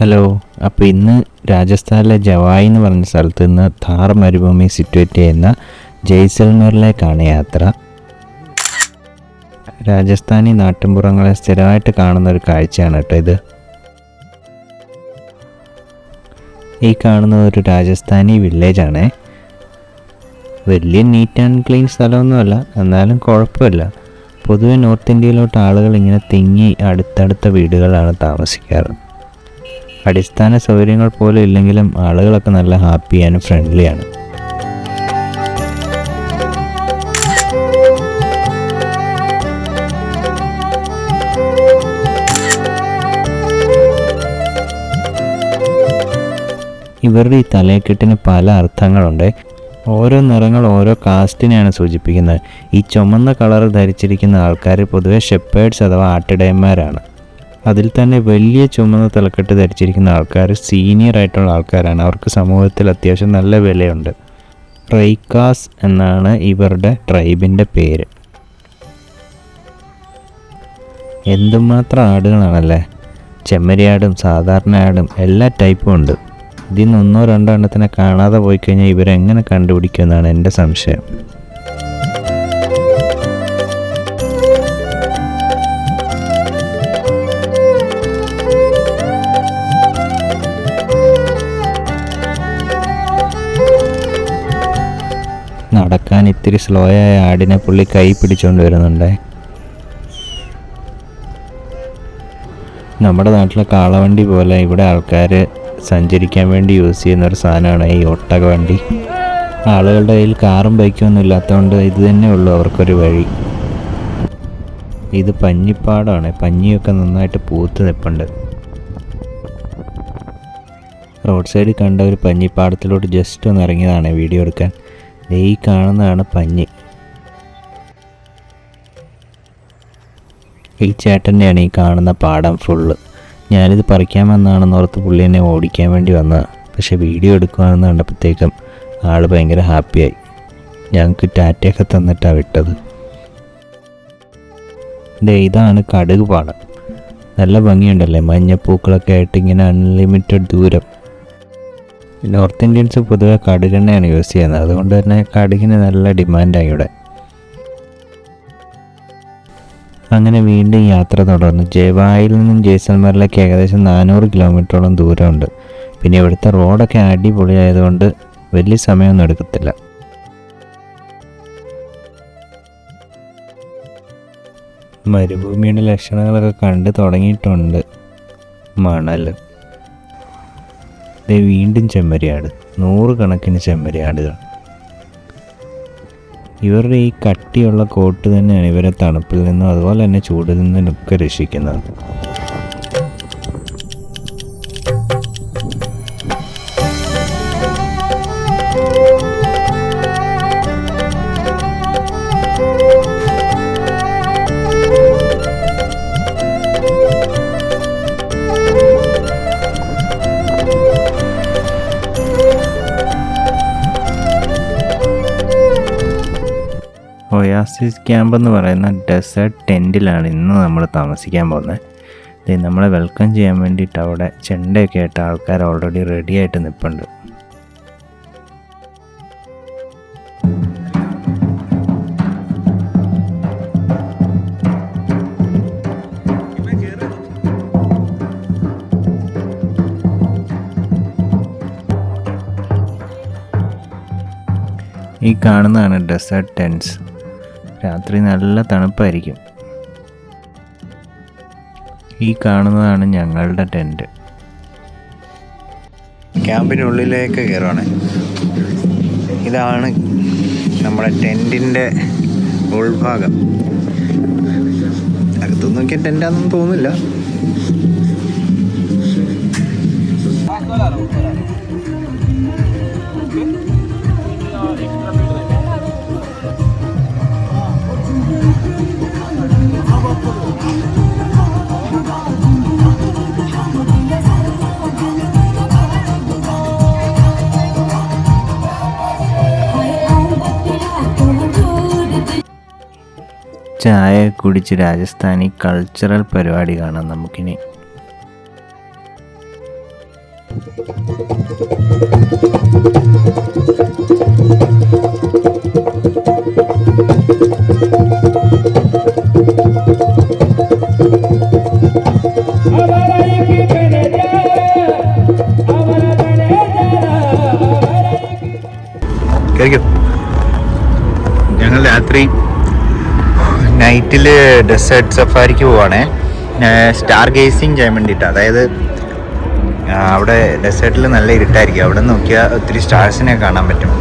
Hello അപ്പോൾ ഇന്ന് രാജസ്ഥാനിലെ ജവായി എന്ന് പറഞ്ഞ സ്ഥലത്ത് നിന്ന് ഥാർ മരുഭൂമി സിറ്റുവേറ്റ് ചെയ്യുന്ന ജയ്സൽമീറിലേക്കാണ് യാത്ര. രാജസ്ഥാനി നാട്ടിൻപുറങ്ങളെ സ്ഥിരമായിട്ട് കാണുന്ന ഒരു കാഴ്ചയാണ് കേട്ടോ ഇത്. ഈ കാണുന്നത് ഒരു രാജസ്ഥാനി വില്ലേജാണേ വലിയ നീറ്റ് ആൻഡ് ക്ലീൻ സ്ഥലമൊന്നുമല്ല എന്നാലും കുഴപ്പമില്ല. പൊതുവെ നോർത്ത് ഇന്ത്യയിലോട്ട് ആളുകൾ ഇങ്ങനെ തിങ്ങി അടുത്തടുത്ത വീടുകളാണ് താമസിക്കാറ്. അടിസ്ഥാന സൗകര്യങ്ങൾ പോലും ഇല്ലെങ്കിലും ആളുകളൊക്കെ നല്ല ഹാപ്പിയാണ് ഫ്രണ്ട്ലിയാണ് ഇവരുടെ ഈ തലയക്കെട്ടിന് പല അർത്ഥങ്ങളുണ്ട്. ഓരോ നിറങ്ങൾ ഓരോ കാസ്റ്റിനെയാണ് സൂചിപ്പിക്കുന്നത്. ഈ ചുമന്ന കളർ ധരിച്ചിരിക്കുന്ന ആൾക്കാർ പൊതുവെ ഷെപ്പേഡ്സ് അഥവാ ആട്ടിടയന്മാരാണ്. അതിൽ തന്നെ വലിയ ചുമന്ന തലക്കെട്ട് ധരിച്ചിരിക്കുന്ന ആൾക്കാർ സീനിയർ ആയിട്ടുള്ള ആൾക്കാരാണ്. അവർക്ക് സമൂഹത്തിൽ അത്യാവശ്യം നല്ല വിലയുണ്ട്. റൈക്കാസ് എന്നാണ് ഇവരുടെ ട്രൈബിന്റെ പേര്. എന്തുമാത്രം ആടുകളാണല്ലേ? ചെമ്മരിയാടും സാധാരണ ആടും എല്ലാ ടൈപ്പും ഉണ്ട്. ഇതിൽ നിന്ന് ഒന്നോ രണ്ടോ എണ്ണത്തിനെ കാണാതെ പോയി കഴിഞ്ഞാൽ ഇവരെങ്ങനെ കണ്ടുപിടിക്കുമെന്നാണ് എന്റെ സംശയം. നടക്കാൻ ഇത്തിരി സ്ലോ ആയ ആടിനെ പുള്ളി കൈ പിടിച്ചുകൊണ്ട് വരുന്നുണ്ടേ. നമ്മുടെ നാട്ടിലെ കാളവണ്ടി പോലെ ഇവിടെ ആൾക്കാർ സഞ്ചരിക്കാൻ വേണ്ടി യൂസ് ചെയ്യുന്ന ഒരു സാധനമാണ് ഈ ഒട്ടക വണ്ടി. ആളുകളുടെ കയ്യിൽ കാറും ബൈക്കും ഒന്നും ഇല്ലാത്തതുകൊണ്ട് ഇത് തന്നെ ഉള്ളൂ അവർക്കൊരു വഴി. ഇത് പഞ്ഞിപ്പാടമാണ് പഞ്ഞിയൊക്കെ നന്നായിട്ട് പൂത്ത് നിൽപ്പുണ്ട് റോഡ് സൈഡിൽ കണ്ട ഒരു പഞ്ഞിപ്പാടത്തിലോട്ട് ജസ്റ്റ് ഒന്ന് ഇറങ്ങിയതാണ് വീഡിയോ എടുക്കാൻ. ഈ കാണുന്നതാണ് പഞ്ഞി. ഈ ചേട്ടന്റെയാണ് ഈ കാണുന്ന പാടം ഫുള്ള്. ഞാനിത് പറിക്കാൻ വന്നതാണെന്ന് ഓർത്ത് പുള്ളി എന്നെ ഓടിക്കാൻ വേണ്ടി വന്നതാണ് പക്ഷേ വീഡിയോ എടുക്കുകയാണെന്ന് കണ്ടപ്പോഴത്തേക്കും ആൾ ഭയങ്കര ഹാപ്പിയായി. ഞങ്ങൾക്ക് ടാറ്റയൊക്കെ തന്നിട്ടാണ് വിട്ടത്. ദേ ഇതാണ് കടുക് പാടം. നല്ല ഭംഗിയുണ്ടല്ലേ? മഞ്ഞപ്പൂക്കളൊക്കെ ആയിട്ട് ഇങ്ങനെ അൺലിമിറ്റഡ് ദൂരം. നോർത്ത് ഇന്ത്യൻസ് പൊതുവെ കടുകെണ്ണയാണ് യൂസ് ചെയ്യുന്നത്. അതുകൊണ്ട് തന്നെ കടുകിന് നല്ല ഡിമാൻഡായി ഇവിടെ. അങ്ങനെ വീണ്ടും യാത്ര തുടർന്നു. ജവായിൽ നിന്നും ജയ്സൽമറിലേക്ക് ഏകദേശം നാനൂറ് കിലോമീറ്ററോളം ദൂരമുണ്ട്. പിന്നെ ഇവിടുത്തെ റോഡൊക്കെ അടിപൊളിയായതുകൊണ്ട് വലിയ സമയമൊന്നും എടുക്കത്തില്ല. മരുഭൂമിയുടെ ലക്ഷണങ്ങളൊക്കെ കണ്ടു തുടങ്ങിയിട്ടുണ്ട് മണൽ ദേ വീണ്ടും ചെമ്മരിയാട്. നൂറുകണക്കിന് ചെമ്മരിയാടുകൾ. ഇവരുടെ ഈ കട്ടിയുള്ള കോട്ട് തന്നെയാണ് ഇവരെ തണുപ്പിൽ നിന്നും അതുപോലെ തന്നെ ചൂടിൽ നിന്നും ഒക്കെ രക്ഷിക്കുന്നത്. ഒയാസിസ് ക്യാമ്പ് എന്ന് പറയുന്ന ഡെസേർട്ട് ടെന്റിലാണ് ഇന്ന് നമ്മൾ താമസിക്കാൻ പോകുന്നത്. നമ്മളെ വെൽക്കം ചെയ്യാൻ വേണ്ടിയിട്ട് അവിടെ ചെണ്ടയൊക്കെ ആയിട്ട് ആൾക്കാർ ഓൾറെഡി റെഡി ആയിട്ട് നിൽപ്പുണ്ട് ഈ കാണുന്നതാണ് ഡെസേർട്ട് ടെൻസ് രാത്രി നല്ല തണുപ്പായിരിക്കും. ഈ കാണുന്നതാണ് ഞങ്ങളുടെ ടെന്റ്. ക്യാമ്പിനുള്ളിലേക്ക് കയറുവാണ്. ഇതാണ് നമ്മുടെ ടെന്റിന്റെ ഉൾഭാഗം. അകത്തു നോക്കിയാൽ ടെന്റാണെന്ന് തോന്നില്ല ചായ കുടിച്ച് രാജസ്ഥാനി കൾച്ചറൽ പരിപാടി കാണാം നമുക്കിനി Thank you. രാത്രി നൈറ്റിൽ ഡെസേർട്ട് സഫാരിക്ക് പോവാണേ. സ്റ്റാർ ഗേസിങ് ചെയ്യാൻ വേണ്ടിയിട്ട്. അതായത് അവിടെ ഡെസേർട്ടിൽ നല്ല ഇരുട്ടായിരിക്കും. അവിടെ നോക്കിയാൽ ഒത്തിരി സ്റ്റാർസിനെ കാണാൻ പറ്റും.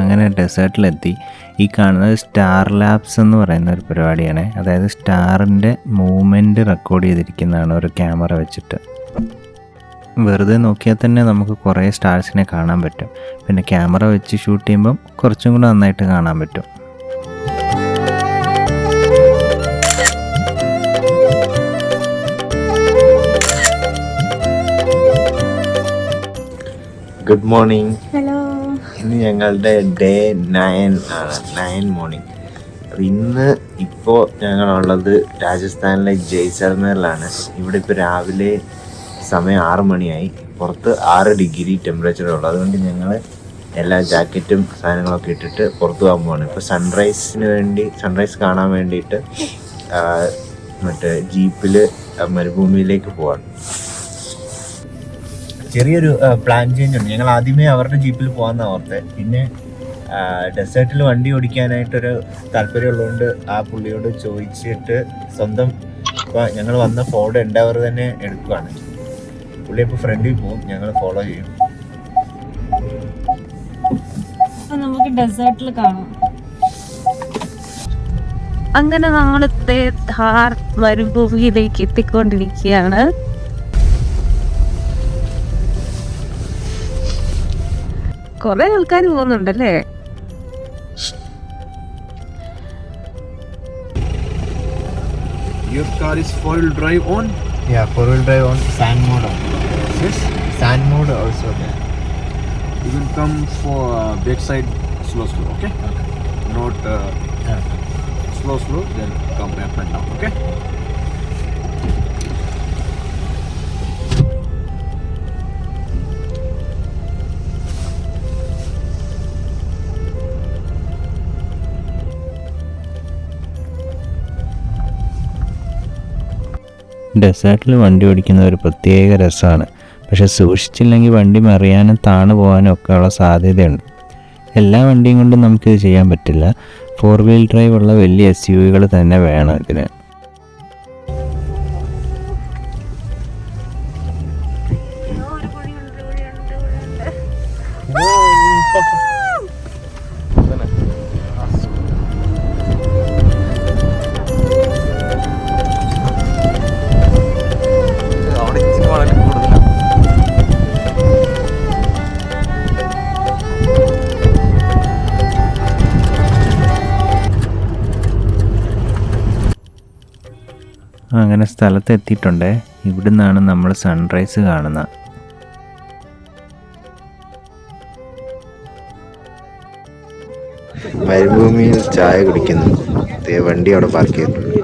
അങ്ങനെ ഡെസേർട്ടിലെത്തി ഈ കാണുന്നത് സ്റ്റാർ ലാബ്സ് എന്ന് പറയുന്ന ഒരു പരിപാടിയാണ്. അതായത് സ്റ്റാറിന്റെ മൂവ്മെന്റ് റെക്കോർഡ് ചെയ്തിരിക്കുന്നതാണ് ഒരു ക്യാമറ വെച്ചിട്ട്. വെറുതെ നോക്കിയാൽ തന്നെ നമുക്ക് കുറേ സ്റ്റാർസിനെ കാണാൻ പറ്റും. പിന്നെ ക്യാമറ വെച്ച് ഷൂട്ട് ചെയ്യുമ്പം കുറച്ചും കൂടെ നന്നായിട്ട് കാണാൻ പറ്റും. ഗുഡ് മോർണിംഗ് ഇന്ന് ഞങ്ങളുടെ ഡേ നയൻ ആണ്. നയൻ മോർണിംഗ് അപ്പോൾ ഇന്ന് ഇപ്പോൾ ഞങ്ങളുള്ളത് രാജസ്ഥാനിലെ ജയ്സൽമേറിലാണ്. ഇവിടെ ഇപ്പോൾ രാവിലെ സമയം ആറ് മണിയായി. പുറത്ത് ആറ് ഡിഗ്രി ടെമ്പറേച്ചർ ഉള്ളു. അതുകൊണ്ട് ഞങ്ങൾ എല്ലാ ജാക്കറ്റും സാധനങ്ങളൊക്കെ ഇട്ടിട്ട് പുറത്ത് പോകാൻ പോവാണ്. ഇപ്പോൾ സൺറൈസിന് വേണ്ടി സൺറൈസ് കാണാൻ വേണ്ടിയിട്ട് മറ്റേ ജീപ്പിൽ മരുഭൂമിയിലേക്ക് പോവാണ്. ചെറിയൊരു പ്ലാൻ ചേഞ്ച് ഉണ്ട്. ഞങ്ങൾ ആദ്യമേ അവരുടെ ജീപ്പിൽ പോകാമെന്ന് ഓർത്തെ. പിന്നെ ഡെസേർട്ടിൽ വണ്ടി ഓടിക്കാനായിട്ടൊരു താല്പര്യമുള്ളതുകൊണ്ട് ആ പുള്ളിയോട് ചോദിച്ചിട്ട് സ്വന്തം ഇപ്പോൾ ഞങ്ങൾ വന്ന ഫോർഡ് എൻഡവർ തന്നെ എടുക്കുകയാണ് പുള്ളി ഇപ്പോൾ ഫ്രണ്ടിൽ പോകും ഞങ്ങൾ ഫോളോ ചെയ്യും. അങ്ങനെ നമ്മളത്തെ ധാർ മരുഭൂമിയിലേക്ക് എത്തിക്കൊണ്ടിരിക്കുകയാണ്. കുറെ ആൾക്കാർ പോകുന്നുണ്ടല്ലേ Your car is four-wheel drive on. Yeah, four-wheel drive on sand mode. On. Yes. Sand mode also You can come for uh, backside slow, slow. Okay. Not uh, slow, slow. Then come up and down. Okay. ഡെസേർട്ടിൽ വണ്ടി ഓടിക്കുന്ന ഒരു പ്രത്യേക രസമാണ്. പക്ഷെ സൂക്ഷിച്ചില്ലെങ്കിൽ വണ്ടി മറിയാനും താണു പോകാനും ഒക്കെ ഉള്ള സാധ്യതയുണ്ട്. എല്ലാ വണ്ടിയും കൊണ്ടും നമുക്കിത് ചെയ്യാൻ പറ്റില്ല. ഫോർ വീൽ ഡ്രൈവ് ഉള്ള വലിയ എസ് യു വികൾ തന്നെ വേണം ഇതിന്. അങ്ങനെ സ്ഥലത്ത് എത്തിയിട്ടുണ്ട് ഇവിടുന്നാണ് നമ്മൾ സൺറൈസ് കാണുന്നത്. മരുഭൂമിയിൽ ചായ കുടിക്കുന്നു. വണ്ടി അവിടെ പാർക്ക് ചെയ്തിട്ടുണ്ട്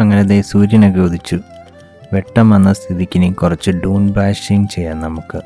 അങ്ങനെ ദേ സൂര്യനൊക്കെ ഉദിച്ചു. വെട്ടം വന്ന സ്ഥിതിക്ക് ഇനി കുറച്ച് ഡൂൺ ബാഷിങ് ചെയ്യാം നമുക്ക്.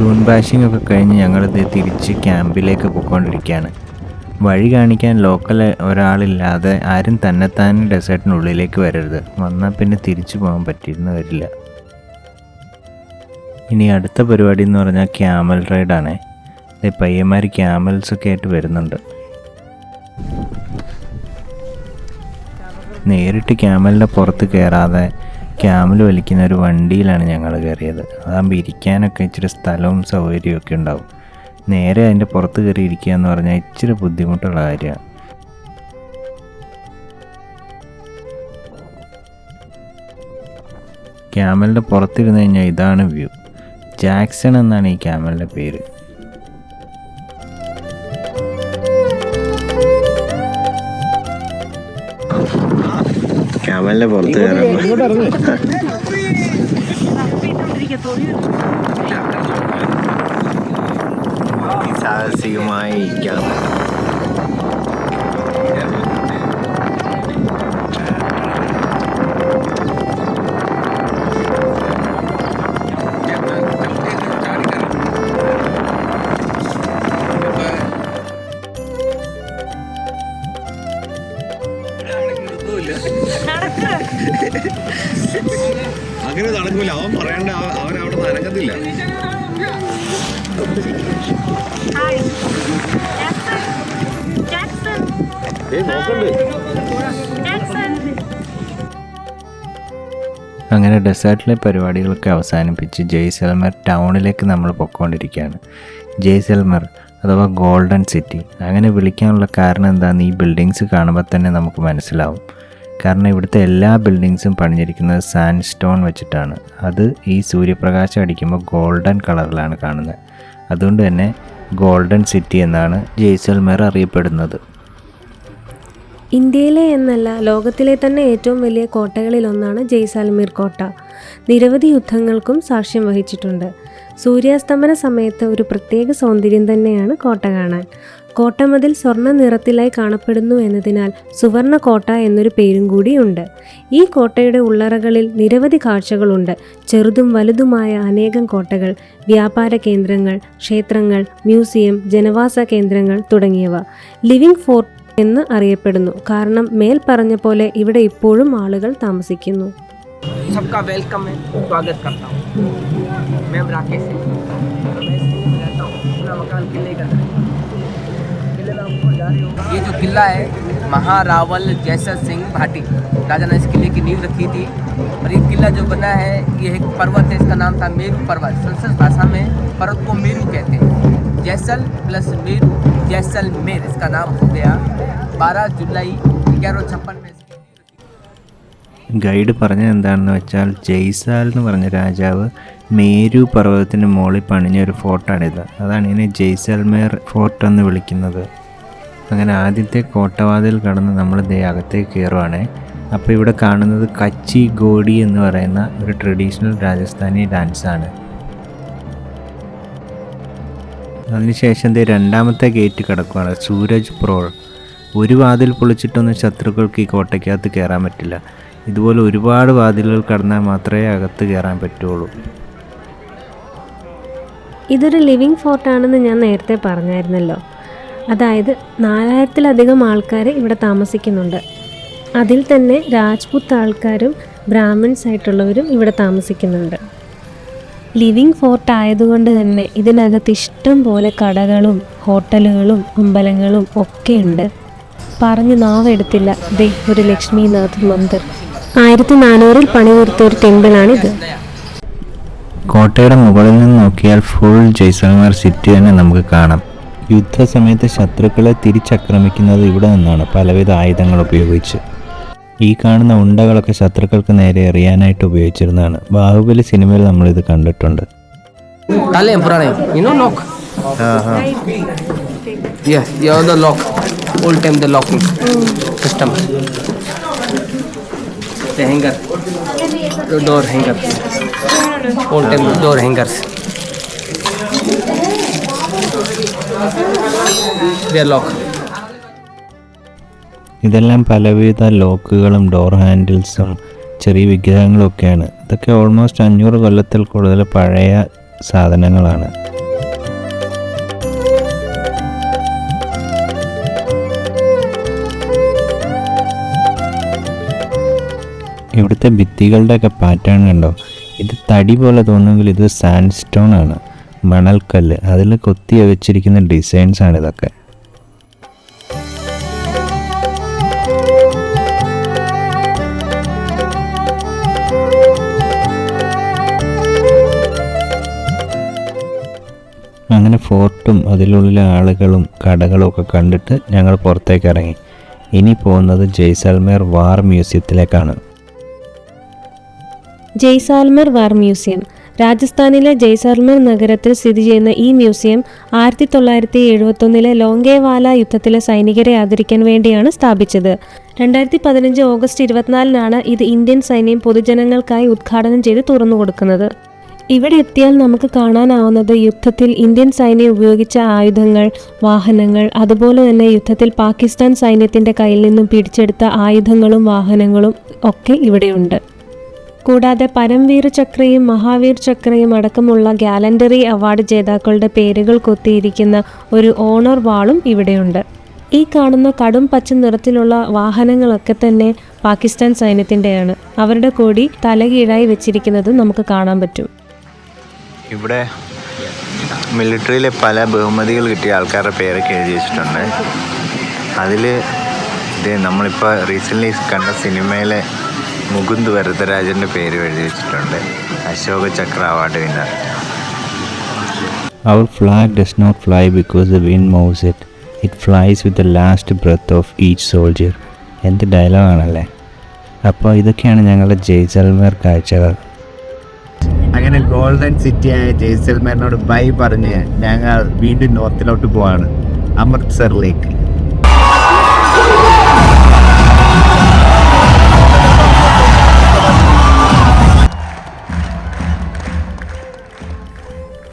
ഡൂൺ ബാഷിംഗ് ഒക്കെ കഴിഞ്ഞ് ഞങ്ങളിത് തിരിച്ച് ക്യാമ്പിലേക്ക് പോയിക്കൊണ്ടിരിക്കുകയാണ്. വഴി കാണിക്കാൻ ലോക്കൽ ഒരാളില്ലാതെ ആരും തന്നെത്താൻ ഡെസേർട്ടിനുള്ളിലേക്ക് വരരുത്. വന്നാൽ പിന്നെ തിരിച്ചു പോകാൻ പറ്റിയിരുന്നു വരില്ല ഇനി അടുത്ത പരിപാടി എന്ന് പറഞ്ഞാൽ ക്യാമൽ റൈഡാണ്. പയ്യന്മാർ ക്യാമൽസ് ഒക്കെ ആയിട്ട് വരുന്നുണ്ട്. നേരിട്ട് ക്യാമലിന്റെ പുറത്ത് കയറാതെ ക്യാമൽ വലിക്കുന്ന ഒരു വണ്ടിയിലാണ് ഞങ്ങൾ കയറിയത്. അതാകുമ്പോൾ ഇരിക്കാനൊക്കെ ഇച്ചിരി സ്ഥലവും സൗകര്യമൊക്കെ ഉണ്ടാവും. നേരെ അതിന്റെ പുറത്ത് കയറി ഇരിക്കുക എന്ന് പറഞ്ഞാൽ ഇച്ചിരി ബുദ്ധിമുട്ടുള്ള കാര്യമാണ് ക്യാമലിന്റെ പുറത്തിരുന്ന് കഴിഞ്ഞാൽ ഇതാണ് വ്യൂ. ജാക്സൺ എന്നാണ് ഈ ക്യാമലിന്റെ പേര്. ക്യാമലിന്റെ പുറത്ത് കയറാൻ സാഹസികമായി ക്യാമൽ അങ്ങനെ ഡെസേർട്ടിലെ പരിപാടികളൊക്കെ അവസാനിപ്പിച്ച് ജയ്സൽമർ ടൗണിലേക്ക് നമ്മൾ പൊയ്ക്കൊണ്ടിരിക്കുകയാണ് ജയ്സൽമർ അഥവാ ഗോൾഡൻ സിറ്റി. അങ്ങനെ വിളിക്കാനുള്ള കാരണം എന്താണെന്ന് ഈ ബിൽഡിങ്സ് കാണുമ്പോൾ തന്നെ നമുക്ക് മനസ്സിലാവും. കാരണം ഇവിടുത്തെ എല്ലാ ബിൽഡിങ്സും പണിഞ്ഞിരിക്കുന്നത് സാൻഡ് സ്റ്റോൺ വെച്ചിട്ടാണ്. അത് ഈ സൂര്യപ്രകാശം അടിക്കുമ്പോൾ ഗോൾഡൻ കളറിലാണ് കാണുന്നത്. അതുകൊണ്ട് തന്നെ ഗോൾഡൻ സിറ്റി എന്നാണ് ജയ്സൽമേർ അറിയപ്പെടുന്നത്. ഇന്ത്യയിലെ എന്നല്ല ലോകത്തിലെ തന്നെ ഏറ്റവും വലിയ കോട്ടകളിലൊന്നാണ് ജയ്സാൽമീർ കോട്ട. നിരവധി യുദ്ധങ്ങൾക്കും സാക്ഷ്യം വഹിച്ചിട്ടുണ്ട്. സൂര്യാസ്തമന സമയത്ത് ഒരു പ്രത്യേക സൗന്ദര്യം തന്നെയാണ് കോട്ട കാണാൻ. കോട്ടമതിൽ സ്വർണ നിറത്തിലായി കാണപ്പെടുന്നു എന്നതിനാൽ സുവർണ കോട്ട എന്നൊരു പേരും കൂടിയുണ്ട് ഈ കോട്ടയുടെ ഉള്ളറകളിൽ നിരവധി കാഴ്ചകളുണ്ട്. ചെറുതും വലുതുമായ അനേകം കോട്ടകൾ വ്യാപാര കേന്ദ്രങ്ങൾ ക്ഷേത്രങ്ങൾ മ്യൂസിയം ജനവാസ കേന്ദ്രങ്ങൾ തുടങ്ങിയവ. ലിവിംഗ് ഫോർട്ട് എന്ന് അറിയപ്പെടുന്നു കാരണം മേൽ പറഞ്ഞ പോലെ ഇവിടെ ഇപ്പോഴും ആളുകൾ താമസിക്കുന്നു सबका वेलकम है स्वागत करता हूँ मैं राकेश है मैं इस किले में रहता हूँ पूरा मकान किले का है किले में आपको जा रही होगा ये जो किला है महारावल जैसर सिंह भाटी राजा ने इस किले की नींव रखी थी और ये किला जो बना है ये एक पर्वत है इसका नाम था मेरू पर्वत संस्कृत भाषा में पर्वत को मेरू कहते हैं जैसल प्लस मेरू जैसलमेर इसका नाम हो गया 12 जुलाई ग्यारह छप्पन में इसकी ഗൈഡ് പറഞ്ഞത് എന്താണെന്ന് വെച്ചാൽ ജയ്സാൽ എന്ന് പറഞ്ഞ രാജാവ് മേരു പർവ്വതത്തിന് മുകളിൽ പണിഞ്ഞ ഒരു ഫോർട്ടാണിത് അതാണ് ഇതിനെ ജയ്സൽമേർ ഫോർട്ട് എന്ന് വിളിക്കുന്നത് അങ്ങനെ ആദ്യത്തെ കോട്ടവാതിൽ കടന്ന് നമ്മൾ ദേ അകത്തേക്ക് കയറുവാണേ അപ്പോൾ ഇവിടെ കാണുന്നത് കച്ചി ഗോഡി എന്ന് പറയുന്ന ഒരു ട്രഡീഷണൽ രാജസ്ഥാനി ഡാൻസാണ് അതിനുശേഷം ദേ രണ്ടാമത്തെ ഗേറ്റ് കടക്കുകയാണ് സൂരജ് പ്രോൾ ഒരു വാതിൽ പൊളിച്ചിട്ടൊന്നും ശത്രുക്കൾക്ക് ഈ കോട്ടയ്ക്കകത്ത് കയറാൻ പറ്റില്ല. ഇതുപോലെ ഒരുപാട് വാതിലുകൾ കടന്നാൽ മാത്രമേ അകത്ത് കയറാൻ പറ്റുള്ളൂ. ഇതൊരു ലിവിംഗ് ഫോർട്ടാണെന്ന് ഞാൻ നേരത്തെ പറഞ്ഞായിരുന്നല്ലോ. അതായത് നാലായിരത്തിലധികം ആൾക്കാർ ഇവിടെ താമസിക്കുന്നുണ്ട്. അതിൽ തന്നെ രാജ്പുത്ത് ആൾക്കാരും ബ്രാഹ്മിൺസ് ആയിട്ടുള്ളവരും ഇവിടെ താമസിക്കുന്നുണ്ട്. ലിവിംഗ് ഫോർട്ട് ആയതുകൊണ്ട് തന്നെ ഇതിനകത്ത് ഇഷ്ടം പോലെ കടകളും ഹോട്ടലുകളും അമ്പലങ്ങളും ഒക്കെ ഉണ്ട്. പറഞ്ഞു നാവെടുത്തില്ല. ദേ ഒരു ലക്ഷ്മിനാഥ് മന്ദിർ. ആയിരത്തി നാനൂറിൽ പണിതീർത്ത ഒരു ടെമ്പിളാണിത്. കോട്ടയുടെ മുകളിൽ നിന്ന് നോക്കിയാൽ ഫുൾ ജയ്സൽമാർ സിറ്റി തന്നെ നമുക്ക് കാണാം. യുദ്ധസമയത്ത് ശത്രുക്കളെ തിരിച്ചാക്രമിക്കുന്നത് ഇവിടെ നിന്നാണ് പലവിധ ആയുധങ്ങൾ ഉപയോഗിച്ച്. ഈ കാണുന്ന ഉണ്ടകളൊക്കെ ശത്രുക്കൾക്ക് നേരെ എറിയാനായിട്ട് ഉപയോഗിച്ചിരുന്നതാണ്. ബാഹുബലി സിനിമയിൽ നമ്മൾ ഇത് കണ്ടിട്ടുണ്ട് They are locked. ഇതെല്ലാം പലവിധ ലോക്കുകളും ഡോർ ഹാൻഡിൽസും ചെറിയ വിഗ്രഹങ്ങളൊക്കെയാണ്. ഇതൊക്കെ ഓൾമോസ്റ്റ് അഞ്ഞൂറ് കൊല്ലത്തിൽ കൂടുതൽ പഴയ സാധനങ്ങളാണ്. ഇവിടുത്തെ ഭിത്തികളുടെയൊക്കെ പാറ്റേൺ കണ്ടോ? ഇത് തടി പോലെ തോന്നുമെങ്കിൽ ഇത് സാൻഡ് സ്റ്റോൺ ആണ്. മണൽക്കല്ല്. അതിൽ കൊത്തി വെച്ചിരിക്കുന്ന ഡിസൈൻസ് ആണ് ഇതൊക്കെ. അങ്ങനെ ഫോർട്ടും അതിലുള്ള ആളുകളും കടകളും ഒക്കെ കണ്ടിട്ട് ഞങ്ങൾ പുറത്തേക്ക് ഇറങ്ങി. ഇനി പോകുന്നത് Jaisalmer war മ്യൂസിയത്തിലേക്കാണ്. Jaisalmer war museum. രാജസ്ഥാനിലെ ജയ്സാൽമേർ നഗരത്തിൽ സ്ഥിതി ചെയ്യുന്ന ഈ മ്യൂസിയം ആയിരത്തി തൊള്ളായിരത്തി എഴുപത്തൊന്നിലെ ലോങ്കേവാല യുദ്ധത്തിലെ സൈനികരെ ആദരിക്കാൻ വേണ്ടിയാണ് സ്ഥാപിച്ചത്. രണ്ടായിരത്തി പതിനഞ്ച് ഓഗസ്റ്റ് ഇരുപത്തിനാലിനാണ് ഇത് ഇന്ത്യൻ സൈന്യം പൊതുജനങ്ങൾക്കായി ഉദ്ഘാടനം ചെയ്ത് തുറന്നു കൊടുക്കുന്നത് ഇവിടെ എത്തിയാൽ നമുക്ക് കാണാനാവുന്നത് യുദ്ധത്തിൽ ഇന്ത്യൻ സൈന്യം ഉപയോഗിച്ച ആയുധങ്ങൾ വാഹനങ്ങൾ അതുപോലെ തന്നെ യുദ്ധത്തിൽ പാകിസ്ഥാൻ സൈന്യത്തിന്റെ കയ്യിൽ നിന്നും പിടിച്ചെടുത്ത ആയുധങ്ങളും വാഹനങ്ങളും ഒക്കെ ഇവിടെയുണ്ട്. കൂടാതെ പരംവീർ ചക്രയും മഹാവീർ ചക്രയും അടക്കമുള്ള ഗാലണ്ടറി അവാർഡ് ജേതാക്കളുടെ പേരുകൾ കൊത്തിയിരിക്കുന്ന ഒരു ഓണർ വാളും ഇവിടെയുണ്ട്. ഈ കാണുന്ന കടും പച്ച നിറത്തിലുള്ള വാഹനങ്ങളൊക്കെ തന്നെ പാകിസ്ഥാൻ സൈന്യത്തിന്റെയാണ് അവരുടെ കൊടി തലകീഴായി വെച്ചിരിക്കുന്നത് നമുക്ക് കാണാൻ പറ്റും. ഇവിടെ മിലിറ്ററിയിലെ പല ബഹുമതികൾ കിട്ടിയ ആൾക്കാരുടെ പേരൊക്കെ എഴുതി വെച്ചിട്ടുണ്ട്. അതിൽ ഇത് നമ്മളിപ്പോൾ റീസെന്റ്ലി കണ്ട സിനിമയിലെ മുകുന്ദ് വരദരാജന്റെ പേര് എഴുതി വെച്ചിട്ടുണ്ട്. Ashoka Chakra award winner our flag does not fly because the wind moves it it flies with the last breath of each soldier എന്ത് ഡയലോഗാണല്ലേ അപ്പോൾ ഇതൊക്കെയാണ് ഞങ്ങളുടെ ജയ്സൽമേർ കാഴ്ചകൾ. അങ്ങനെ ഗോൾഡൻ സിറ്റി സിറ്റിയായ ജയ്സൽമേറിനോട് ബൈ പറഞ്ഞ് ഞങ്ങൾ വീണ്ടും നോർത്തിലോട്ട് പോവാണ്. അമൃത്സറിലേക്ക്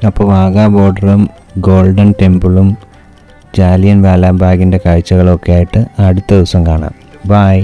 അപ്പോൾ വാഗാ ബോർഡറും ഗോൾഡൻ ടെമ്പിളും ജാലിയൻ വാലാബാഗിന്റെ കാഴ്ചകളൊക്കെ ആയിട്ട് അടുത്ത ദിവസം കാണാം. ബായ്